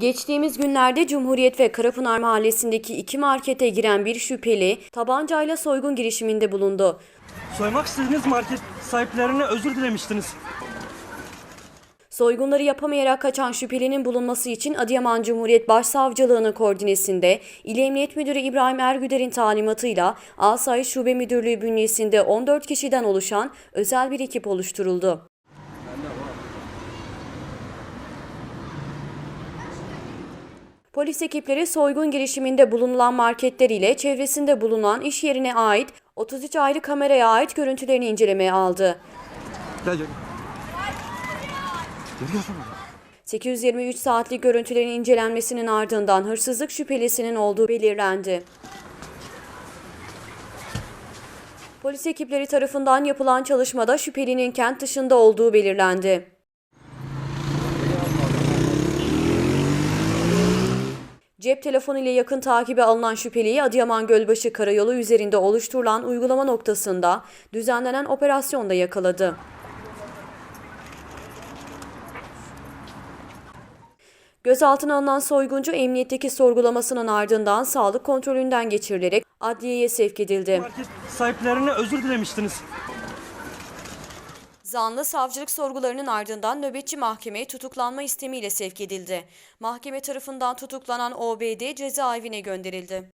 Geçtiğimiz günlerde Cumhuriyet ve Karapınar Mahallesi'ndeki iki markete giren bir şüpheli tabancayla soygun girişiminde bulundu. Soymak istediğiniz market sahiplerine özür dilemiştiniz. Soygunları yapamayarak kaçan şüphelinin bulunması için Adıyaman Cumhuriyet Başsavcılığı'nın koordinesinde İl Emniyet Müdürü İbrahim Ergüder'in talimatıyla Asayiş Şube Müdürlüğü bünyesinde 14 kişiden oluşan özel bir ekip oluşturuldu. Polis ekipleri soygun girişiminde bulunulan marketler ile çevresinde bulunan iş yerine ait 33 ayrı kameraya ait görüntülerini incelemeye aldı. Gel gel. Gel gel. 823 saatlik görüntülerin incelenmesinin ardından hırsızlık şüphelisinin olduğu belirlendi. Polis ekipleri tarafından yapılan çalışmada şüphelinin kent dışında olduğu belirlendi. Cep telefonu ile yakın takibe alınan şüpheliyi Adıyaman Gölbaşı Karayolu üzerinde oluşturulan uygulama noktasında düzenlenen operasyonda yakaladı. Gözaltına alınan soyguncu emniyetteki sorgulamasının ardından sağlık kontrolünden geçirilerek adliyeye sevk edildi. Market sahiplerine özür dilemiştiniz. Zanlı savcılık sorgularının ardından nöbetçi mahkemeye tutuklanma istemiyle sevk edildi. Mahkeme tarafından tutuklanan OBD cezaevine gönderildi.